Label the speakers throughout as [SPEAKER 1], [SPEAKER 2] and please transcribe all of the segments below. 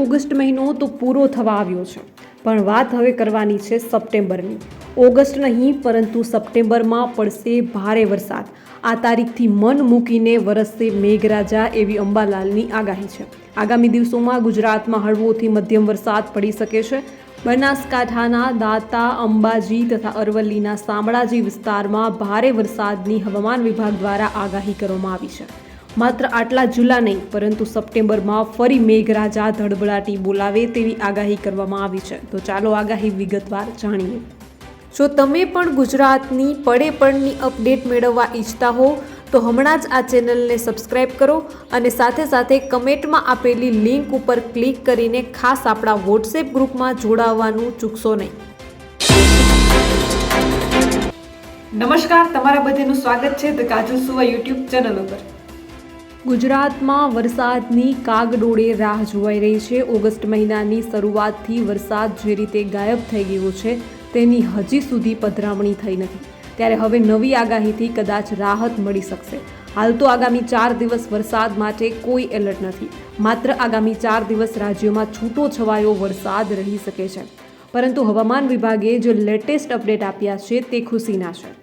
[SPEAKER 1] August મહિનો તો પૂરો થવા આવ્યો છે. પણ વાત હવે કરવાની છે સપ્ટેમ્બરની. ઓગસ્ટ નહીં, પરંતુ સપ્ટેમ્બરમાં પડશે ભારે વરસાદ. આ તારીખથી મન મૂકીને વરસશે મેઘરાજા એવી અંબાલાલની આગાહી છે. આગામી દિવસોમાં ગુજરાતમાં હળવોથી મધ્યમ વરસાદ પડી શકે છે. બનાસકાંઠાના દાતા, અંબાજી તથા અરવલ્લીના શામળાજી વિસ્તારમાં ભારે વરસાદની હવામાન વિભાગ દ્વારા આગાહી કરવામાં આવી છે. માત્ર આટલા જુલા નહીં, પરંતુ સપ્ટેમ્બરમાં ફરી મેઘરાજા ધડબડાટી બોલાવે તેવી આગાહી કરવામાં આવી છે. તો ચાલો આગાહી વિગતવાર જાણીએ. જો તમે પણ ગુજરાતની પડે પડની અપડેટ મેળવવા ઈચ્છતા હો, તો હમણાં જ આ ચેનલને સબસ્ક્રાઇબ કરો અને સાથે સાથે કમેન્ટમાં આપેલી લિંક ઉપર ક્લિક કરીને ખાસ આપણા વોટ્સએપ ગ્રુપમાં જોડાવવાનું ચૂકશો નહીં. નમસ્કાર, તમારા બધાનું સ્વાગત છે ધ કાજલ સુવા યુટ્યુબ ચેનલ ઉપર. ગુજરાતમાં વરસાદની કાગડોળે રાહ જોવાઈ રહી છે. ઓગસ્ટ મહિનાની શરૂઆતથી વરસાદ જે રીતે ગાયબ થઈ ગયો છે, તેની હજી સુધી પધરામણી થઈ નથી. ત્યારે હવે નવી આગાહીથી કદાચ રાહત મળી શકશે. હાલ તો આગામી ચાર દિવસ વરસાદ માટે કોઈ એલર્ટ નથી. માત્ર આગામી ચાર દિવસ રાજ્યમાં છૂટો છવાયો વરસાદ રહી શકે છે. પરંતુ હવામાન વિભાગે જે લેટેસ્ટ અપડેટ આપ્યા છે, તે ખુશીના છે.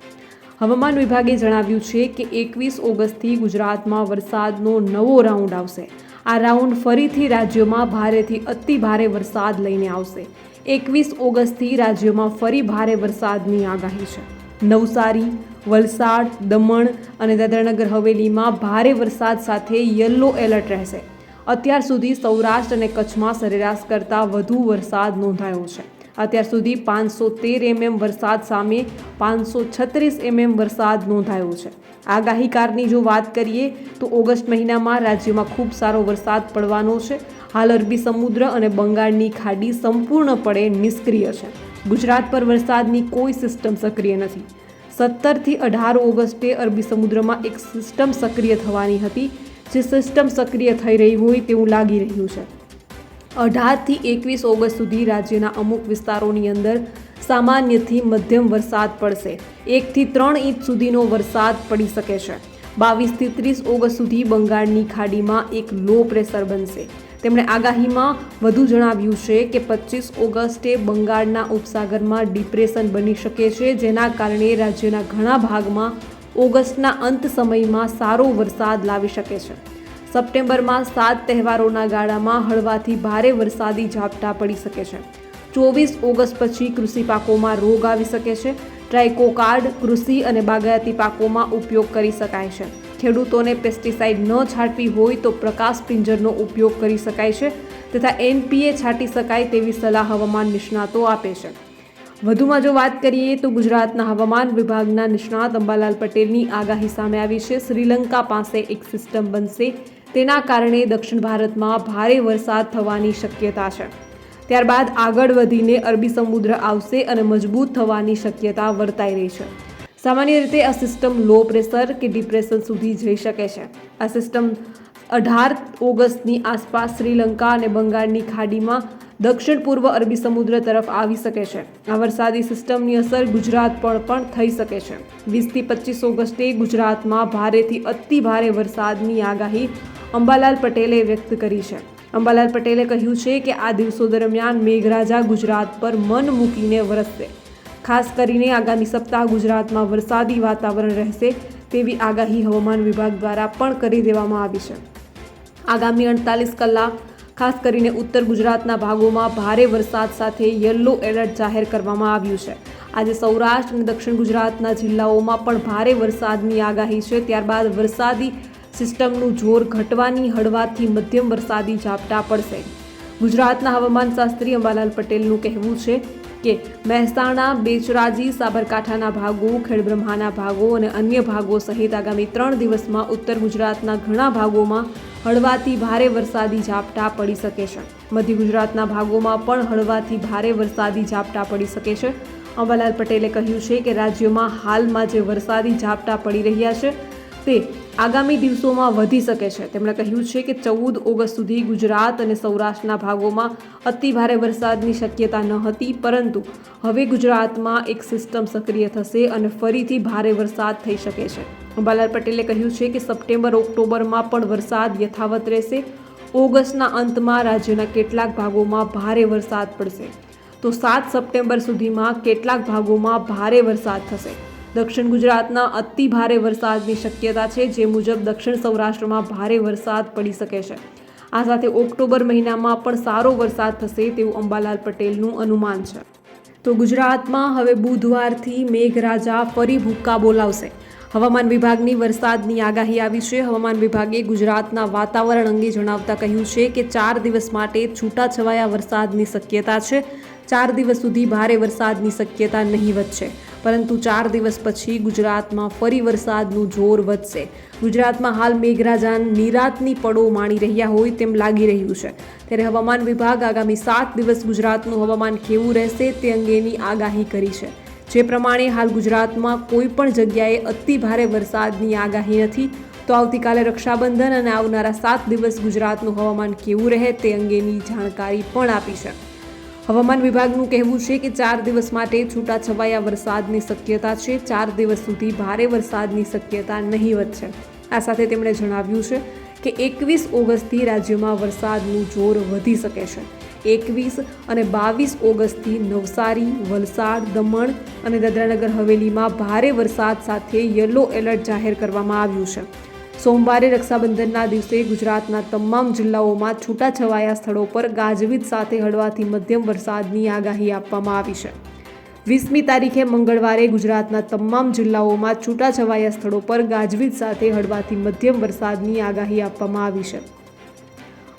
[SPEAKER 1] હવામાન વિભાગે જણાવ્યું છે કે એકવીસ ઓગસ્ટથી ગુજરાતમાં વરસાદનો નવો રાઉન્ડ આવશે. આ રાઉન્ડ ફરીથી રાજ્યમાં ભારેથી અતિ ભારે વરસાદ લઈને આવશે. એકવીસ ઓગસ્ટથી રાજ્યમાં ફરી ભારે વરસાદની આગાહી છે. નવસારી, વલસાડ, દમણ અને દાદરાનગર હવેલીમાં ભારે વરસાદ સાથે યલો એલર્ટ રહેશે. અત્યાર સુધી સૌરાષ્ટ્ર અને કચ્છમાં સરેરાશ કરતાં વધુ વરસાદ નોંધાયો છે. અત્યાર સુધી પાંચસો તેર એમએમ વરસાદ સામે પાંચસો છત્રીસ એમએમ વરસાદ નોંધાયો છે. આગાહીકારની જો વાત કરીએ તો ઓગસ્ટ મહિનામાં રાજ્યમાં ખૂબ સારો વરસાદ પડવાનો છે. હાલ અરબી સમુદ્ર અને બંગાળની ખાડી સંપૂર્ણપણે નિષ્ક્રિય છે. ગુજરાત પર વરસાદની કોઈ સિસ્ટમ સક્રિય નથી. સત્તરથી અઢાર ઓગસ્ટે અરબી સમુદ્રમાં એક સિસ્ટમ સક્રિય થવાની હતી. જે સિસ્ટમ સક્રિય થઈ રહી હોય તેવું લાગી રહ્યું છે. અઢારથી એકવીસ ઓગસ્ટ સુધી રાજ્યના અમુક વિસ્તારોની અંદર સામાન્યથી મધ્યમ વરસાદ પડશે. એકથી ત્રણ ઇંચ સુધીનો વરસાદ પડી શકે છે. બાવીસથી ત્રીસ ઓગસ્ટ સુધી બંગાળની ખાડીમાં એક લો પ્રેશર બનશે. તેમણે આગાહીમાં વધુ જણાવ્યું છે કે પચીસ ઓગસ્ટે બંગાળના ઉપસાગરમાં ડિપ્રેશન બની શકે છે, જેના કારણે રાજ્યના ઘણા ભાગમાં ઓગસ્ટના અંત સમયમાં સારો વરસાદ લાવી શકે છે. સપ્ટેમ્બરમાં સાત તહેવારોના ગાળામાં હળવાથી ભારે વરસાદી ઝાપટા પડી શકે છે. ચોવીસ ઓગસ્ટ પછી કૃષિ પાકોમાં રોગ આવી શકે છે. ટ્રાઇકોકાર્ડ, કૃષિ અને બાગાયતી પાકોમાં ઉપયોગ કરી શકાય છે. ખેડૂતોને પેસ્ટિસાઇડ ન છાંટવી હોય તો પ્રકાશ પિંજરનો ઉપયોગ કરી શકાય છે તથા એનપીએ છાંટી શકાય તેવી સલાહ હવામાન નિષ્ણાતો આપે છે. વધુમાં જો વાત કરીએ તો ગુજરાતના હવામાન વિભાગના નિષ્ણાત અંબાલાલ પટેલની આગાહી સામે આવી છે. શ્રીલંકા પાસે એક સિસ્ટમ બનશે તેના કારણે દક્ષિણ ભારતમાં ભારે વરસાદ થવાની શક્યતા છે. ત્યારબાદ આગળ વધીને અરબી સમુદ્ર આવશે અને મજબૂત થવાની શક્યતા વર્તાઈ રહી છે. સામાન્ય રીતે આ સિસ્ટમ લો પ્રેશર કે ડિપ્રેશન સુધી જઈ શકે છે. આ સિસ્ટમ અઢાર ઓગસ્ટની આસપાસ શ્રીલંકા અને બંગાળની ખાડીમાં દક્ષિણ પૂર્વ અરબી સમુદ્ર તરફ આવી શકે છે. આ વરસાદી સિસ્ટમની અસર ગુજરાત પર પણ થઈ શકે છે. વીસથી પચીસ ઓગસ્ટે ગુજરાતમાં ભારેથી અતિ ભારે વરસાદની આગાહી અંબાલાલ પટેલે વ્યક્ત કરી છે. અંબાલાલ પટેલે કહ્યું છે કે આ દિવસો દરમિયાન મેઘરાજા ગુજરાત પર મન મૂકીને વરસશે. ખાસ કરીને આગામી સપ્તાહ ગુજરાતમાં વરસાદી વાતાવરણ રહેશે તેવી આગાહી હવામાન વિભાગ દ્વારા પણ કરી દેવામાં આવી છે. આગામી અડતાલીસ કલાક, ખાસ કરીને ઉત્તર ગુજરાતના ભાગોમાં ભારે વરસાદ સાથે યલો એલર્ટ જાહેર કરવામાં આવ્યું છે. આજે સૌરાષ્ટ્ર અને દક્ષિણ ગુજરાતના જિલ્લાઓમાં પણ ભારે વરસાદની આગાહી છે. ત્યારબાદ વરસાદી સિસ્ટમનું જોર ઘટવાની હળવાથી મધ્યમ વરસાદી ઝાપટા પડશે. ગુજરાતના હવામાન શાસ્ત્રી અંબાલાલ પટેલનું કહેવું છે કે મહેસાણા, બેચરાજી, સાબરકાંઠાના ભાગો, ખેડબ્રહ્માના ભાગો અને અન્ય ભાગો સહિત આગામી ત્રણ દિવસમાં ઉત્તર ગુજરાતના ઘણા ભાગોમાં હળવાથી ભારે વરસાદી ઝાપટા પડી શકે છે. મધ્ય ગુજરાતના ભાગોમાં પણ હળવાથી ભારે વરસાદી ઝાપટા પડી શકે છે. અંબાલાલ પટેલે કહ્યું છે કે રાજ્યમાં હાલમાં જે વરસાદી ઝાપટા પડી રહ્યા છે તે આગામી દિવસોમાં વધી શકે છે. તેમણે કહ્યું છે કે ચૌદ ઓગસ્ટ સુધી ગુજરાત અને સૌરાષ્ટ્રના ભાગોમાં અતિ ભારે વરસાદની શક્યતા ન હતી, પરંતુ હવે ગુજરાતમાં એક સિસ્ટમ સક્રિય થશે અને ફરીથી ભારે વરસાદ થઈ શકે છે. અંબાલાલ પટેલે કહ્યું છે કે સપ્ટેમ્બર, ઓક્ટોબરમાં પણ વરસાદ યથાવત રહેશે. ઓગસ્ટના અંતમાં રાજ્યના કેટલાક ભાગોમાં ભારે વરસાદ પડશે. તો સાત સપ્ટેમ્બર સુધીમાં કેટલાક ભાગોમાં ભારે વરસાદ થશે. દક્ષિણ ગુજરાતના અતિ ભારે વરસાદની શક્યતા છે, જે મુજબ દક્ષિણ સૌરાષ્ટ્રમાં ભારે વરસાદ પડી શકે છે. આ સાથે ઓક્ટોબર મહિનામાં પણ સારો વરસાદ થશે તેવું અંબાલાલ પટેલનું અનુમાન છે. તો ગુજરાતમાં હવે બુધવારથી મેઘરાજા ફરી ભૂક્કા બોલાવશે. હવામાન વિભાગની વરસાદની આગાહી આવી છે. હવામાન વિભાગે ગુજરાતના વાતાવરણ અંગે જણાવતા કહ્યું છે કે ચાર દિવસ માટે છૂટાછવાયા વરસાદની શક્યતા છે. ચાર દિવસ સુધી ભારે વરસાદની શક્યતા નહીવત છે પરંતુ ચાર દિવસ પછી ગુજરાતમાં ફરી વરસાદનું જોર વધશે. ગુજરાતમાં હાલ મેઘરાજાન નિરાતની પડો માણી રહ્યા હોય તેમ લાગી રહ્યું છે. ત્યારે હવામાન વિભાગ આગામી સાત દિવસ ગુજરાતનું હવામાન કેવું રહેશે તે અંગેની આગાહી કરી છે. જે પ્રમાણે હાલ ગુજરાતમાં કોઈ પણ જગ્યાએ અતિ ભારે વરસાદની આગાહી નથી, તો આવતીકાલે રક્ષાબંધન અને આવનારા સાત દિવસ ગુજરાતનું હવામાન કેવું રહે તે અંગેની જાણકારી પણ આપી છે. હવામાન વિભાગનું કહેવું છે કે ચાર દિવસ માટે છૂટાછવાયા વરસાદની શક્યતા છે, ચાર દિવસ સુધી ભારે વરસાદની શક્યતા નહીવત છે આ સાથે તેમણે જણાવ્યું છે કે એકવીસ ઓગસ્ટથી રાજ્યમાં વરસાદનું જોર વધી શકે છે. એકવીસ અને બાવીસ ઓગસ્ટથી નવસારી, વલસાડ, દમણ અને દાદરાનગર હવેલીમાં ભારે વરસાદ સાથે યલો એલર્ટ જાહેર કરવામાં આવ્યું છે. સોમવારે રક્ષાબંધનના દિવસે ગુજરાતના તમામ જિલ્લાઓમાં છૂટાછવાયા સ્થળો પર ગાજવીજ સાથે હળવાથી મધ્યમ વરસાદની આગાહી આપવામાં આવી છે. વીસમી તારીખે મંગળવારે ગુજરાતના તમામ જિલ્લાઓમાં છૂટાછવાયા સ્થળો પર ગાજવીજ સાથે હળવાથી મધ્યમ વરસાદની આગાહી આપવામાં આવી છે.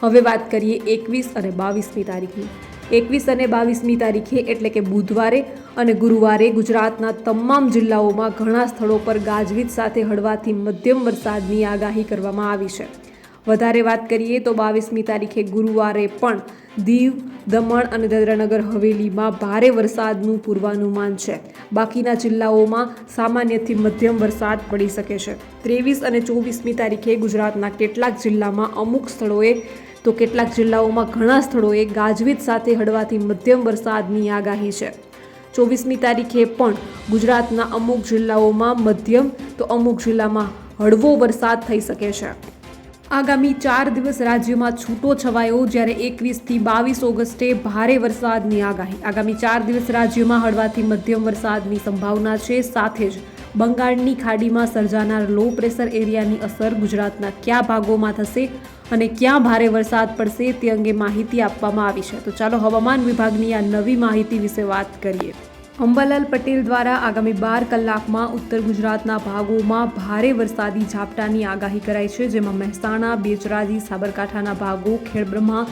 [SPEAKER 1] હવે વાત કરીએ એકવીસ અને બાવીસમી તારીખની. એકવીસ અને બાવીસમી તારીખે એટલે કે બુધવારે અને ગુરુવારે ગુજરાતના તમામ જિલ્લાઓમાં ઘણા સ્થળો પર ગાજવીજ સાથે હળવાથી મધ્યમ વરસાદની આગાહી કરવામાં આવી છે. વધારે વાત કરીએ તો બાવીસમી તારીખે ગુરુવારે પણ દીવ, દમણ અને દાદરાનગર હવેલીમાં ભારે વરસાદનું પૂર્વાનુમાન છે. બાકીના જિલ્લાઓમાં સામાન્યથી મધ્યમ વરસાદ પડી શકે છે. ત્રેવીસ અને ચોવીસમી તારીખે ગુજરાતના કેટલાક જિલ્લામાં અમુક સ્થળોએ તો કેટલાક જિલ્લાઓમાં ઘણા સ્થળોએ ગાજવીજ સાથે હળવાથી મધ્યમ વરસાદની આગાહી છે. ચોવીસમી તારીખે પણ ગુજરાતના અમુક જિલ્લાઓમાં મધ્યમ તો અમુક જિલ્લામાં હળવો વરસાદ થઈ શકે છે. આગામી ચાર દિવસ રાજ્યમાં છૂટો છવાયો જ્યારે એકવીસથી બાવીસ ઓગસ્ટે ભારે વરસાદની આગાહી. આગામી ચાર દિવસ રાજ્યમાં હળવાથી મધ્યમ વરસાદની સંભાવના છે. સાથે જ બંગાળની ખાડીમાં સર્જાનાર લો પ્રેશર એરિયાની અસર ગુજરાતના કયા ભાગોમાં થશે અને ક્યાં ભારે વરસાદ પડશે તે અંગે માહિતી આપવામાં આવી છે. તો ચાલો હવામાન વિભાગની આ નવી માહિતી વિશે વાત કરીએ. અંબાલાલ પટેલ દ્વારા આગામી બાર કલાકમાં ઉત્તર ગુજરાતના ભાગોમાં ભારે વરસાદી ઝાપટાની આગાહી કરાઈ છે, જેમાં મહેસાણા, બેચરાજી, સાબરકાંઠાના ભાગો, ખેડબ્રહ્મા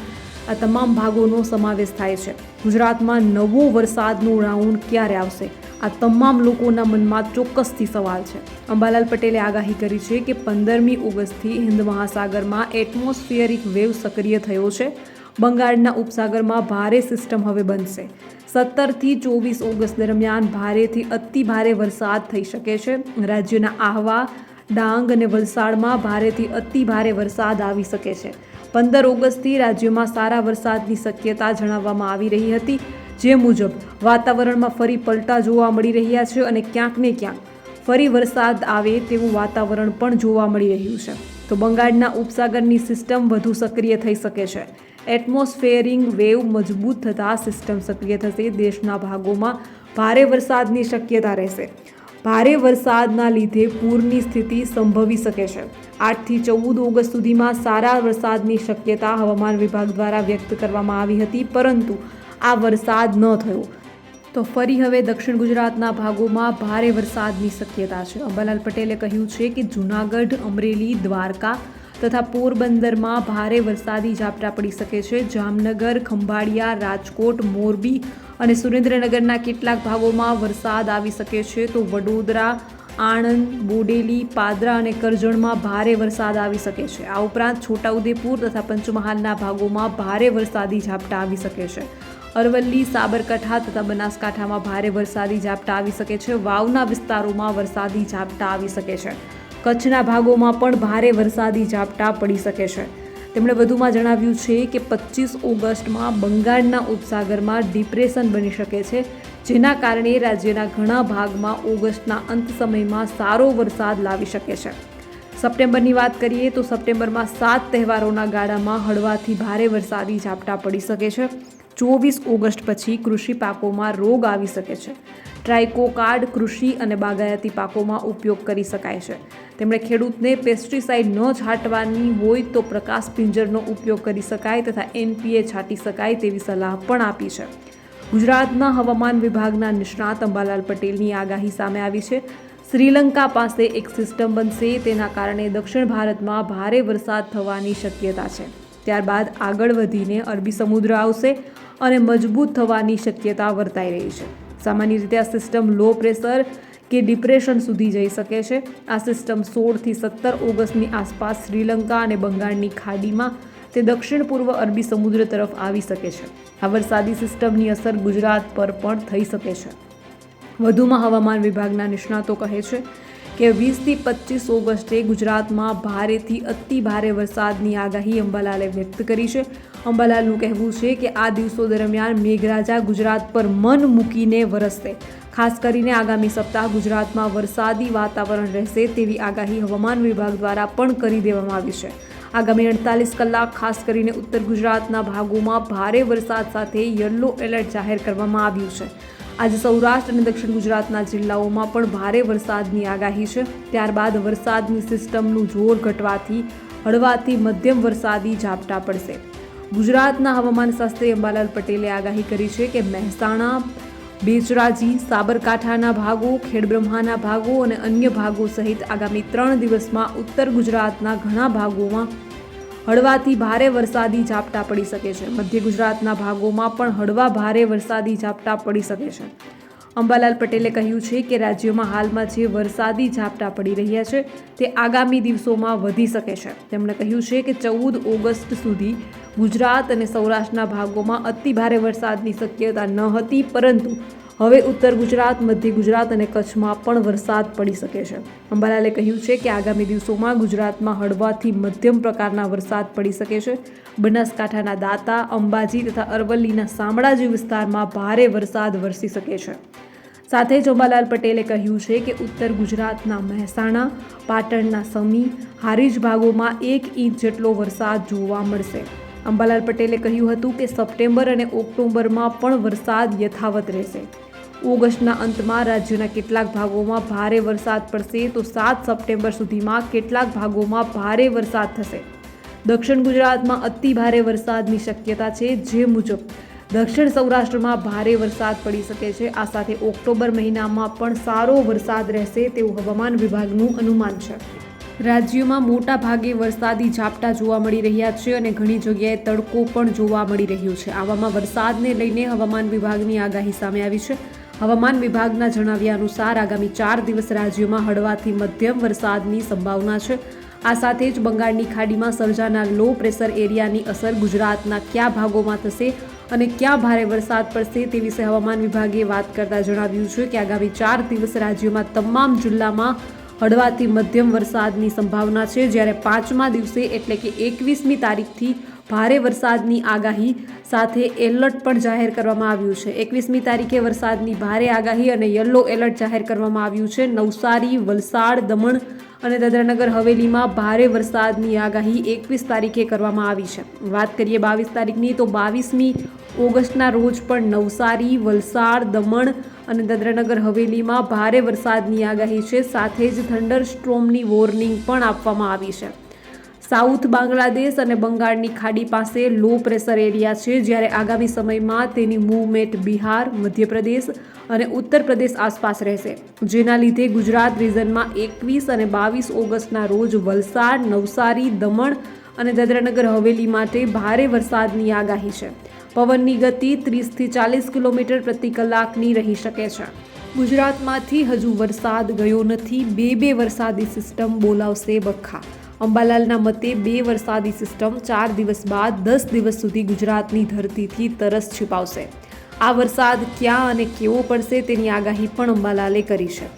[SPEAKER 1] આ તમામ ભાગોનો સમાવેશ થાય છે. ગુજરાતમાં નવો વરસાદનો રાઉન્ડ ક્યારે આવશે? આ તમામ લોકોના મનમાં ચોક્કસથી સવાલ છે. અંબાલાલ પટેલે આગાહી કરી છે કે પંદરમી ઓગસ્ટથી હિન્દ મહાસાગરમાં એટમોસ્ફિયરિક વેવ સક્રિય થયો છે. બંગાળના ઉપસાગરમાં ભારે સિસ્ટમ હવે બનશે. સત્તરથી ચોવીસ ઓગસ્ટ દરમિયાન ભારેથી અતિ ભારે વરસાદ થઈ શકે છે. રાજ્યના આહવા, ડાંગ અને વલસાડમાં ભારેથી અતિ ભારે વરસાદ આવી શકે છે. પંદર ઓગસ્ટથી રાજ્યમાં સારા વરસાદની શક્યતા જણાવવામાં આવી રહી હતી. જે મુજબ વાતાવરણમાં ફરી પલટા જોવા મળી રહ્યા છે અને ક્યાંક ક્યાંક ફરી વરસાદ આવે તેવું વાતાવરણ પણ જોવા મળી રહ્યું છે. તો બંગાળના ઉપસાગરની સિસ્ટમ વધુ સક્રિય થઈ શકે છે. એટમોસ્ફેરિંગ વેવ મજબૂત થતાં સિસ્ટમ સક્રિય થશે. દેશના ભાગોમાં ભારે વરસાદની શક્યતા રહેશે. ભારે વરસાદના લીધે પૂરની સ્થિતિ સંભવી શકે છે. આઠથી ચૌદ ઓગસ્ટ સુધીમાં સારા વરસાદની શક્યતા હવામાન વિભાગ દ્વારા વ્યક્ત કરવામાં આવી હતી, પરંતુ આ વરસાદ ન થયો. તો ફરી હવે દક્ષિણ ગુજરાતના ભાગોમાં ભારે વરસાદની શક્યતા છે. અંબાલાલ પટેલે કહ્યું છે કે જૂનાગઢ, અમરેલી, દ્વારકા તથા પોરબંદરમાં ભારે વરસાદી ઝાપટા પડી શકે છે. જામનગર, ખંભાળિયા, રાજકોટ, મોરબી અને સુરેન્દ્રનગરના કેટલાક ભાગોમાં વરસાદ આવી શકે છે. તો વડોદરા, આણંદ, બોડેલી, પાદરા અને કરજણમાં ભારે વરસાદ આવી શકે છે. આ ઉપરાંત છોટાઉદેપુર તથા પંચમહાલના ભાગોમાં ભારે વરસાદી ઝાપટા આવી શકે છે. અરવલ્લી, સાબરકાંઠા તથા બનાસકાંઠામાં ભારે વરસાદી ઝાપટા આવી શકે છે. વાવના વિસ્તારોમાં વરસાદી ઝાપટા આવી શકે છે. કચ્છના ભાગોમાં પણ ભારે વરસાદી ઝાપટા પડી શકે છે. તેમણે વધુમાં જણાવ્યું છે કે પચીસ ઓગસ્ટમાં બંગાળના ઉપસાગરમાં ડિપ્રેશન બની શકે છે, જેના કારણે રાજ્યના ઘણા ભાગમાં ઓગસ્ટના અંત સમયમાં સારો વરસાદ લાવી શકે છે. સપ્ટેમ્બરની વાત કરીએ તો સપ્ટેમ્બરમાં સાત તહેવારોના ગાળામાં હળવાથી ભારે વરસાદી ઝાપટા પડી શકે છે. ચોવીસ ઓગસ્ટ પછી કૃષિ પાકોમાં રોગ આવી શકે છે. ટ્રાઇકો કાર્ડ કૃષિ અને બાગાયતી પાકોમાં ઉપયોગ કરી શકાય છે. તેમણે ખેડૂતને પેસ્ટિસાઇડ ન છાંટવાની હોય તો પ્રકાશ પિંજરનો ઉપયોગ કરી શકાય તથા એનપીએ છાંટી શકાય તેવી સલાહ પણ આપી છે. ગુજરાતના હવામાન વિભાગના નિષ્ણાત અંબાલાલ પટેલની આગાહી સામે આવી છે. શ્રીલંકા પાસે એક સિસ્ટમ બનશે તેના કારણે દક્ષિણ ભારતમાં ભારે વરસાદ થવાની શક્યતા છે. ત્યારબાદ આગળ વધીને અરબી સમુદ્ર આવશે. અને મજબૂત થવાની શક્યતા વર્તાઈ રહી છે. સામાન્ય રીતે આ સિસ્ટમ લો પ્રેશર કે ડિપ્રેશન સુધી જઈ શકે છે. આ સિસ્ટમ સોળથી સત્તર ઓગસ્ટની આસપાસ શ્રીલંકા અને બંગાળની ખાડીમાં તે દક્ષિણ પૂર્વ અરબી સમુદ્ર તરફ આવી શકે છે. આ વરસાદી સિસ્ટમની અસર ગુજરાત પર પણ થઈ શકે છે. વધુમાં હવામાન વિભાગના નિષ્ણાતો કહે છે કે વીસથી પચીસ ઓગસ્ટે ગુજરાતમાં ભારેથી અતિ ભારે વરસાદની આગાહી અંબાલાલે વ્યક્ત કરી છે. અંબાલાલનું કહેવું છે કે આ દિવસો દરમિયાન મેઘરાજા ગુજરાત પર મન મૂકીને વરસશે. ખાસ કરીને આગામી સપ્તાહ ગુજરાતમાં વરસાદી વાતાવરણ રહેશે તેવી આગાહી હવામાન વિભાગ દ્વારા પણ કરી દેવામાં આવી છે. આગામી અડતાલીસ કલાક, ખાસ કરીને ઉત્તર ગુજરાતના ભાગોમાં ભારે વરસાદ સાથે યલો એલર્ટ જાહેર કરવામાં આવ્યું છે. આજે સૌરાષ્ટ્ર અને દક્ષિણ ગુજરાતના જિલ્લાઓમાં પણ ભારે વરસાદની આગાહી છે. ત્યારબાદ વરસાદની સિસ્ટમનું જોર ઘટવાથી, હળવાથી મધ્યમ વરસાદી ઝાપટા પડશે. ગુજરાતના હવામાન શાસ્ત્રી અંબાલાલ પટેલે આગાહી કરી છે કે મહેસાણા, બેચરાજી, સાબરકાંઠાના ભાગો, ખેડબ્રહ્માના ભાગો અને અન્ય ભાગો સહિત આગામી ત્રણ દિવસમાં ઉત્તર ગુજરાતના ઘણા ભાગોમાં હળવાથી ભારે વરસાદી ઝાપટા પડી શકે છે. મધ્ય ગુજરાતના ભાગોમાં પણ હળવા ભારે વરસાદી ઝાપટા પડી શકે છે. અંબાલાલ પટેલે કહ્યું છે કે રાજ્યમાં હાલમાં જે વરસાદી ઝાપટા પડી રહ્યા છે તે આગામી દિવસોમાં વધી શકે છે. તેમણે કહ્યું છે કે ચૌદ ઓગસ્ટ સુધી ગુજરાત અને સૌરાષ્ટ્રના ભાગોમાં અતિ ભારે વરસાદની શક્યતા ન હતી, પરંતુ હવે ઉત્તર ગુજરાત, મધ્ય ગુજરાત અને કચ્છમાં પણ વરસાદ પડી શકે છે. અંબાલાલે કહ્યું છે કે આગામી દિવસોમાં ગુજરાતમાં હળવાથી મધ્યમ પ્રકારના વરસાદ પડી શકે છે. બનાસકાંઠાના દાતા, અંબાજી તથા અરવલ્લીના શામળાજી વિસ્તારમાં ભારે વરસાદ વરસી શકે છે. સાથે જ અંબાલાલ પટેલે કહ્યું છે કે ઉત્તર ગુજરાતના મહેસાણા, પાટણના સમી, હારીજ ભાગોમાં એક ઇંચ જેટલો વરસાદ જોવા મળશે. અંબાલાલ પટેલે કહ્યું હતું કે સપ્ટેમ્બર અને ઓક્ટોબરમાં પણ વરસાદ યથાવત રહેશે. ઓગસ્ટના અંતમાં રાજ્યના કેટલાક ભાગોમાં ભારે વરસાદ પડશે તો સાત સપ્ટેમ્બર સુધીમાં કેટલાક ભાગોમાં ભારે વરસાદ થશે. દક્ષિણ ગુજરાતમાં અતિ ભારે વરસાદની શક્યતા છે જે મુજબ દક્ષિણ સૌરાષ્ટ્રમાં ભારે વરસાદ પડી શકે છે. આ સાથે ઓક્ટોબર મહિનામાં પણ સારો વરસાદ રહેશે તેવું હવામાન વિભાગનું અનુમાન છે. રાજ્યમાં મોટા ભાગે વરસાદી ઝાપટા જોવા મળી રહ્યા છે અને ઘણી જગ્યાએ તડકો પણ જોવા મળી રહ્યો છે. આવામાં વરસાદને લઈને હવામાન વિભાગની આગાહી સામે આવી છે. હવામાન વિભાગના જણાવ્યા અનુસાર આગામી ચાર દિવસ રાજ્યમાં હળવાથી મધ્યમ વરસાદની સંભાવના છે. આ સાથે જ બંગાળની ખાડીમાં સર્જાનાર લો પ્રેશર એરિયાની અસર ગુજરાતના કયા ભાગોમાં થશે અને ક્યાં ભારે વરસાદ પડશે તે વિશે હવામાન વિભાગે વાત કરતા જણાવ્યું છે કે આગામી ચાર દિવસ રાજ્યમાં તમામ જિલ્લામાં હળવાથી મધ્યમ વરસાદની સંભાવના છે. જ્યારે પાંચમા દિવસે એટલે કે એકવીસમી તારીખથી ભારે વરસાદની આગાહી સાથે એલર્ટ પણ જાહેર કરવામાં આવ્યું છે. એકવીસમી તારીખે વરસાદની ભારે આગાહી અને યલો એલર્ટ જાહેર કરવામાં આવ્યું છે. નવસારી, વલસાડ, દમણ અને દાદરાનગર હવેલીમાં ભારે વરસાદની આગાહી એકવીસ તારીખે કરવામાં આવી છે. વાત કરીએ બાવીસ તારીખની તો બાવીસમી ઓગસ્ટના રોજ પણ નવસારી, વલસાડ, દમણ અને દાદરાનગર હવેલીમાં ભારે વરસાદની આગાહી છે. સાથે જ થંડર સ્ટ્રોમની વોર્નિંગ પણ આપવામાં આવી છે. સાઉથ બાંગ્લાદેશ અને બંગાળની ખાડી પાસે લો પ્રેશર એરિયા છે. જ્યારે આગામી સમયમાં તેની મૂવમેન્ટ બિહાર, મધ્યપ્રદેશ અને ઉત્તર પ્રદેશ આસપાસ રહેશે. જેના લીધે ગુજરાત રિજનમાં એકવીસ અને બાવીસ ઓગસ્ટના રોજ વલસાડ, નવસારી, દમણ અને દાદરાનગર હવેલી માટે ભારે વરસાદની આગાહી છે. પવનની ગતિ ત્રીસથી ચાલીસ કિલોમીટર પ્રતિ કલાકની રહી શકે છે. ગુજરાતમાંથી હજુ વરસાદ ગયો નથી. બે બે વરસાદી સિસ્ટમ બોલાવશે બખા અંબાલાલના મતે બે વરસાદી સિસ્ટમ ચાર દિવસ બાદ દસ દિવસ સુધી ગુજરાતની ધરતીથી તરસ છુપાવશે. આ વરસાદ ક્યાં અને કેવો પડશે તેની આગાહી પણ અંબાલાલે કરી છે.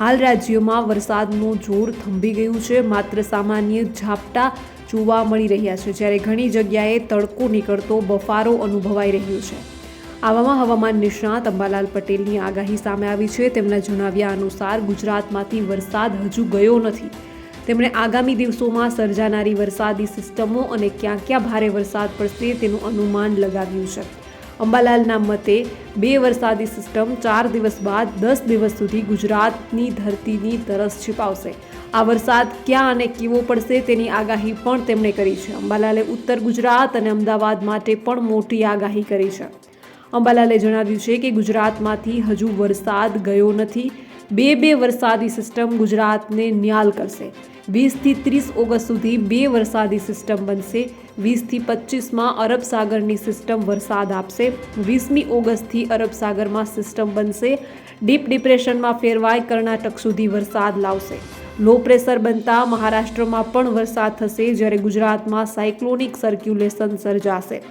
[SPEAKER 1] હાલ રાજ્યમાં વરસાદનું જોર થંભી ગયું છે. માત્ર સામાન્ય ઝાપટા જોવા મળી રહ્યા છે. જ્યારે ઘણી જગ્યાએ તડકો નીકળતો બફારો અનુભવાઈ રહ્યો છે. આવામાં હવામાન નિષ્ણાત અંબાલાલ પટેલની આગાહી સામે આવી છે. તેમના જણાવ્યા અનુસાર ગુજરાતમાંથી વરસાદ હજુ ગયો નથી. તેમણે આગામી દિવસોમાં સર્જાનારી વરસાદી સિસ્ટમો અને ક્યાં ક્યાં ભારે વરસાદ પડશે તેનું અનુમાન લગાવ્યું છે. અંબાલાલના મતે, બે વરસાદી સિસ્ટમ ચાર દિવસ બાદ દસ દિવસ સુધી ગુજરાતની ધરતીની તરસ છિપાવશે. આ વરસાદ ક્યાં અને કેવો પડશે તેની આગાહી પણ તેમણે કરી છે. અંબાલાલે ઉત્તર ગુજરાત અને અમદાવાદ માટે પણ મોટી આગાહી કરી છે. અંબાલાલે જણાવ્યું છે કે ગુજરાતમાંથી હજુ વરસાદ ગયો નથી. બે બે વરસાદી સિસ્ટમ ગુજરાતને ન્યાલ કરશે. વીસથી ત્રીસ ઓગસ્ટ સુધી બે વરસાદી સિસ્ટમ બનશે. વીસથી પચીસમાં અરબ સાગરની સિસ્ટમ વરસાદ આપશે. વીસમી ઓગસ્ટથી અરબ સાગરમાં સિસ્ટમ બનશે. ડીપ ડિપ્રેશનમાં ફેરવાય કર્ણાટક સુધી વરસાદ લાવશે. લો પ્રેશર બનતા મહારાષ્ટ્રમાં પણ વરસાદ થશે જ્યારે ગુજરાતમાં સાયક્લોનિક સર્ક્યુલેશન સર્જાશે.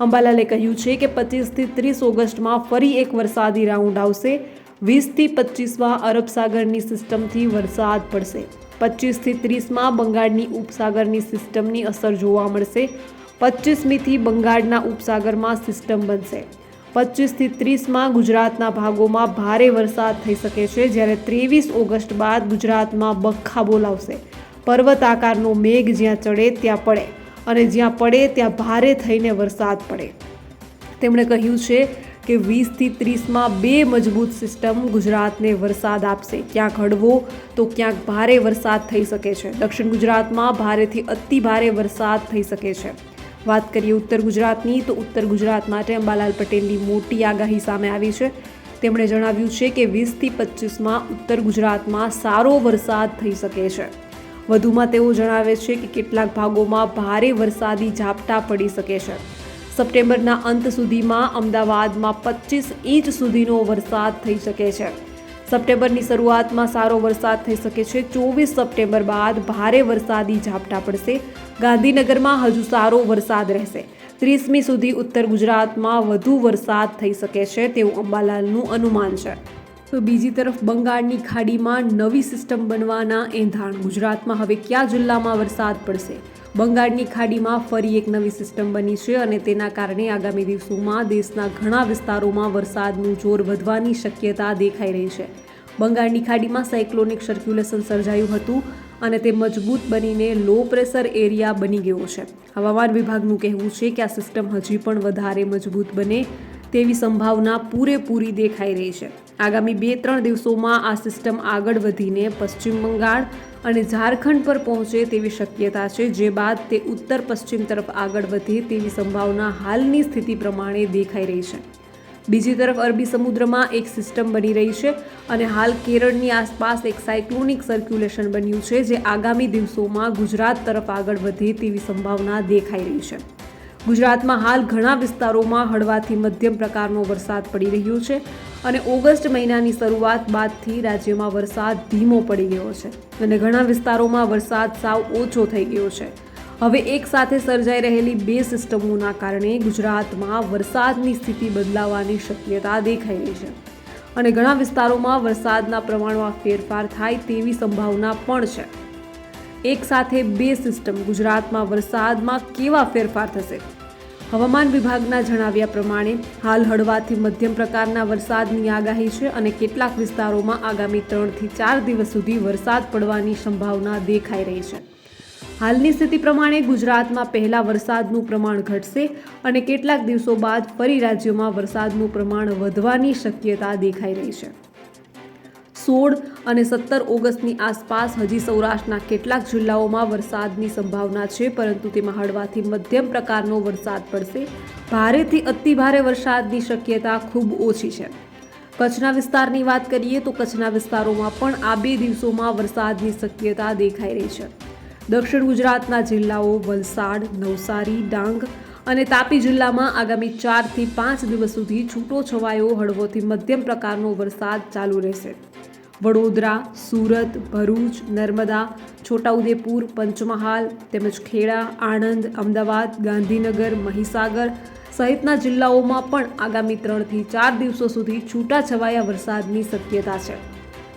[SPEAKER 1] અંબાલાલે કહ્યું છે કે પચીસથી ત્રીસ ઓગસ્ટમાં ફરી એક વરસાદી રાઉન્ડ આવશે. વીસથી પચીસમાં અરબ સાગરની સિસ્ટમથી વરસાદ પડશે. પચીસથી ત્રીસમાં બંગાળની ઉપસાગરની સિસ્ટમની અસર જોવા મળશે. પચીસમીથી બંગાળના ઉપસાગરમાં સિસ્ટમ બનશે. પચીસથી ત્રીસમાં ગુજરાતના ભાગોમાં ભારે વરસાદ થઈ શકે છે, જ્યારે ત્રેવીસ ઓગસ્ટ બાદ ગુજરાતમાં બખ્ખા બોલાવશે. પર્વત આકારનો મેઘ જ્યાં ચડે ત્યાં પડે અને જ્યાં પડે ત્યાં ભારે થઈને વરસાદ પડે. તેમણે કહ્યું છે કે વીસથી ત્રીસમાં બે મજબૂત સિસ્ટમ ગુજરાતને વરસાદ આપશે. ક્યાંક હળવો તો ક્યાંક ભારે વરસાદ થઈ શકે છે. દક્ષિણ ગુજરાતમાં ભારેથી અતિ ભારે વરસાદ થઈ શકે છે. વાત કરીએ ઉત્તર ગુજરાતની, તો ઉત્તર ગુજરાત માટે અંબાલાલ પટેલની મોટી આગાહી સામે આવી છે. તેમણે જણાવ્યું છે કે વીસથી પચીસમાં ઉત્તર ગુજરાતમાં સારો વરસાદ થઈ શકે છે. વધુમાં તેઓ જણાવે છે કે કેટલાક ભાગોમાં ભારે વરસાદી ઝાપટા પડી શકે છે. સપ્ટેમ્બરના અંત સુધીમાં અમદાવાદમાં પચીસ ઇંચ સુધીનો વરસાદ થઈ શકે છે. સપ્ટેમ્બરની શરૂઆતમાં સારો વરસાદ થઈ શકે છે. ચોવીસ સપ્ટેમ્બર બાદ ભારે વરસાદી ઝાપટા પડશે. ગાંધીનગરમાં હજુ સારો વરસાદ રહેશે. ત્રીસમી સુધી ઉત્તર ગુજરાતમાં વધુ વરસાદ થઈ શકે છે તેવું અંબાલાલનું અનુમાન છે. તો બીજી તરફ બંગાળની ખાડીમાં નવી સિસ્ટમ બનવાના એંધાણ. ગુજરાતમાં હવે કયા જિલ્લામાં વરસાદ પડશે? બંગાળની ખાડીમાં ફરી એક નવી સિસ્ટમ બની છે અને તેના કારણે આગામી દિવસોમાં દેશના ઘણા વિસ્તારોમાં વરસાદનું જોર વધવાની શક્યતા દેખાઈ રહી છે. બંગાળની ખાડીમાં સાયક્લોનિક સર્ક્યુલેશન સર્જાયું હતું અને તે મજબૂત બનીને લો પ્રેશર એરિયા બની ગયો છે. હવામાન વિભાગનું કહેવું છે કે આ સિસ્ટમ હજી પણ વધારે મજબૂત બને તેવી સંભાવના પૂરેપૂરી દેખાઈ રહી છે. આગામી બે ત્રણ દિવસોમાં આ સિસ્ટમ આગળ વધીને પશ્ચિમ બંગાળ અને ઝારખંડ પર પહોંચે તેવી શક્યતા છે. જે બાદ તે ઉત્તર પશ્ચિમ તરફ આગળ વધે તેવી સંભાવના હાલની સ્થિતિ પ્રમાણે દેખાઈ રહી છે. બીજી તરફ અરબી સમુદ્રમાં એક સિસ્ટમ બની રહી છે અને હાલ કેરળની આસપાસ એક સાયક્લોનિક સર્ક્યુલેશન બન્યું છે, જે આગામી દિવસોમાં ગુજરાત તરફ આગળ વધે તેવી સંભાવના દેખાઈ રહી છે. ગુજરાતમાં હાલ ઘણા વિસ્તારોમાં હળવાથી મધ્યમ પ્રકારનો વરસાદ પડી રહ્યો છે. અને ઓગસ્ટ મહિનાની શરૂઆત બાદથી રાજ્યમાં વરસાદ ધીમો પડી ગયો છે અને ઘણા વિસ્તારોમાં વરસાદ સાવ ઓછો થઈ ગયો છે. હવે એક સાથે સર્જાઈ રહેલી બે સિસ્ટમોના કારણે ગુજરાતમાં વરસાદની સ્થિતિ બદલાવાની શક્યતા દેખાઈ રહી છે. અને ઘણા વિસ્તારોમાં વરસાદના પ્રમાણમાં ફેરફાર થાય તેવી સંભાવના પણ છે. એક સાથે બે સિસ્ટમ ગુજરાતમાં વરસાદમાં કેવા ફેરફાર થશે? હવામાન વિભાગના જણાવ્યા પ્રમાણે, હાલ હળવાથી મધ્યમ પ્રકારના વરસાદની આગાહી છે અને કેટલાક વિસ્તારોમાં આગામી ત્રણથી ચાર દિવસ સુધી વરસાદ પડવાની સંભાવના દેખાઈ રહી છે. હાલની સ્થિતિ પ્રમાણે ગુજરાતમાં પહેલા વરસાદનું પ્રમાણ ઘટશે અને કેટલાક દિવસો બાદ ફરી રાજ્યોમાં વરસાદનું પ્રમાણ વધવાની શક્યતા દેખાઈ રહી છે. સોળ અને સત્તર ઓગસ્ટની આસપાસ હજી સૌરાષ્ટ્રના કેટલાક જિલ્લાઓમાં વરસાદની સંભાવના છે, પરંતુ તેમાં હળવાથી મધ્યમ પ્રકારનો વરસાદ પડશે. ભારેથી અતિભારે વરસાદની શક્યતા ખૂબ ઓછી છે. કચ્છના વિસ્તારની વાત કરીએ તો કચ્છના વિસ્તારોમાં પણ આ બે દિવસોમાં વરસાદની શક્યતા દેખાઈ રહી છે. દક્ષિણ ગુજરાતના જિલ્લાઓ વલસાડ, નવસારી, ડાંગ અને તાપી જિલ્લામાં આગામી ચારથી પાંચ દિવસ સુધી છૂટો છવાયો હળવોથી મધ્યમ પ્રકારનો વરસાદ ચાલુ રહેશે. વડોદરા, સુરત, ભરૂચ, નર્મદા, છોટાઉદેપુર, પંચમહાલ, તેમજ ખેડા, આણંદ, અમદાવાદ, ગાંધીનગર, મહીસાગર સહિતના જિલ્લાઓમાં પણ આગામી ત્રણથી ચાર દિવસો સુધી છૂટાછવાયા વરસાદની શક્યતા છે.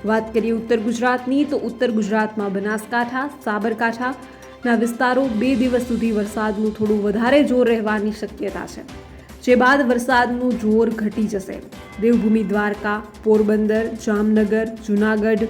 [SPEAKER 1] વાત કરીએ ઉત્તર ગુજરાતની, તો ઉત્તર ગુજરાતમાં બનાસકાંઠા, સાબરકાંઠાના વિસ્તારો બે દિવસ સુધી વરસાદનું થોડું વધારે જોર રહેવાની શક્યતા છે. જે બાદ વરસાદનું જોર ઘટી જશે. દેવભૂમિ દ્વારકા, પોરબંદર, જામનગર, જૂનાગઢ,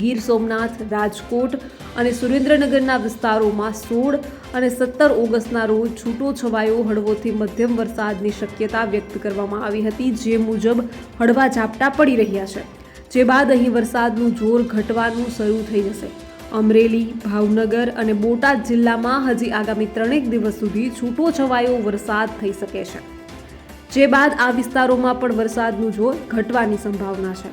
[SPEAKER 1] ગીર સોમનાથ, રાજકોટ અને સુરેન્દ્રનગરના વિસ્તારોમાં સોળ અને સત્તર ઓગસ્ટના રોજ છૂટો છવાયો હળવોથી મધ્યમ વરસાદની શક્યતા વ્યક્ત કરવામાં આવી હતી, જે મુજબ હળવા ઝાપટા પડી રહ્યા છે. જે બાદ અહીં વરસાદનું જોર ઘટવાનું શરૂ થઈ જશે. અમરેલી, ભાવનગર અને બોટાદ જિલ્લામાં હજી આગામી ત્રણેક દિવસ સુધી છૂટો છવાયો વરસાદ થઈ શકે છે. જે બાદ આ વિસ્તારોમાં પણ વરસાદનું જોર ઘટવાની સંભાવના છે.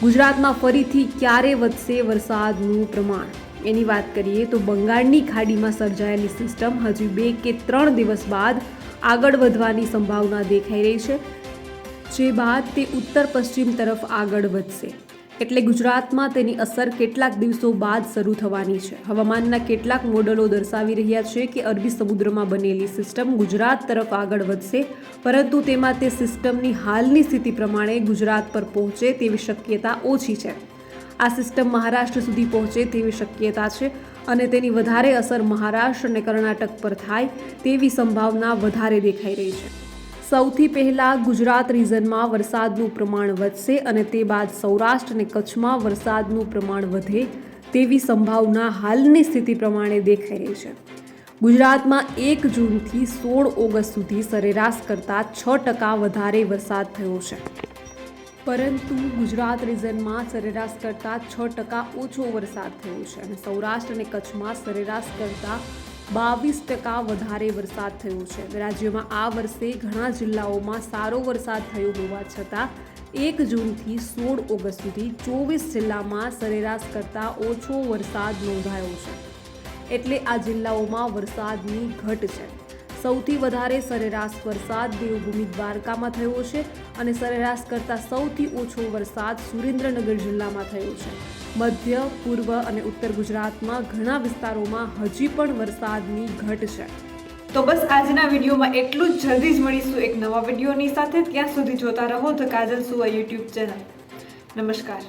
[SPEAKER 1] ગુજરાતમાં ફરીથી ક્યારે વધશે વરસાદનું પ્રમાણ? એની વાત કરીએ તો બંગાળની ખાડીમાં સર્જાયેલી સિસ્ટમ હજી બે કે ત્રણ દિવસ બાદ આગળ વધવાની સંભાવના દેખાઈ રહી છે. જે બાદ તે ઉત્તર પશ્ચિમ તરફ આગળ વધશે. એટલે ગુજરાતમાં તેની અસર કેટલાક દિવસો બાદ શરૂ થવાની છે. હવામાનના કેટલાક મોડલો દર્શાવી રહ્યા છે કે અરબી સમુદ્રમાં બનેલી સિસ્ટમ ગુજરાત તરફ આગળ વધશે, પરંતુ તેમાં તે સિસ્ટમની હાલની સ્થિતિ પ્રમાણે ગુજરાત પર પહોંચે તેવી શક્યતા ઓછી છે. આ સિસ્ટમ મહારાષ્ટ્ર સુધી પહોંચે તેવી શક્યતા છે અને તેની વધારે અસર મહારાષ્ટ્ર અને કર્ણાટક પર થાય તેવી સંભાવના વધારે દેખાઈ રહી છે. સૌથી પહેલાં ગુજરાત રિજનમાં વરસાદનું પ્રમાણ વધશે અને તે બાદ સૌરાષ્ટ્ર અને કચ્છમાં વરસાદનું પ્રમાણ વધે તેવી સંભાવના હાલની સ્થિતિ પ્રમાણે દેખાઈ રહી છે. ગુજરાતમાં એક જૂનથી સોળ ઓગસ્ટ સુધી સરેરાશ કરતાં છ ટકા વધારે વરસાદ થયો છે. પરંતુ ગુજરાત રિજનમાં સરેરાશ કરતાં છ ટકા ઓછો વરસાદ થયો છે અને સૌરાષ્ટ્ર અને કચ્છમાં સરેરાશ કરતાં બાવીસ ટકા વધારે વરસાદ થયો છે. રાજ્યમાં આ વર્ષે ઘણા જિલ્લાઓમાં સારો વરસાદ થયો હોવા છતાં એક જૂનથી સોળ ઓગસ્ટ સુધી ચોવીસ જિલ્લામાં સરેરાશ કરતાં ઓછો વરસાદ નોંધાયો છે. એટલે આ જિલ્લાઓમાં વરસાદની ઘટ છે. સૌથી વધારે સરેરાશ વરસાદ દેવભૂમિ દ્વારકામાં થયો છે અને સરેરાશ કરતાં સૌથી ઓછો વરસાદ સુરેન્દ્રનગર જિલ્લામાં થયો છે. મધ્ય, પૂર્વ અને ઉત્તર ગુજરાતમાં ઘણા વિસ્તારોમાં હજી પણ વરસાદની ઘટ છે.
[SPEAKER 2] તો બસ આજના વિડીયોમાં એટલું જ. જલ્દી જ મળીશું એક નવા વિડીયોની સાથે. ત્યાં સુધી જોતા રહો ધ કાજલ સુવા યુટ્યુબ ચેનલ. નમસ્કાર.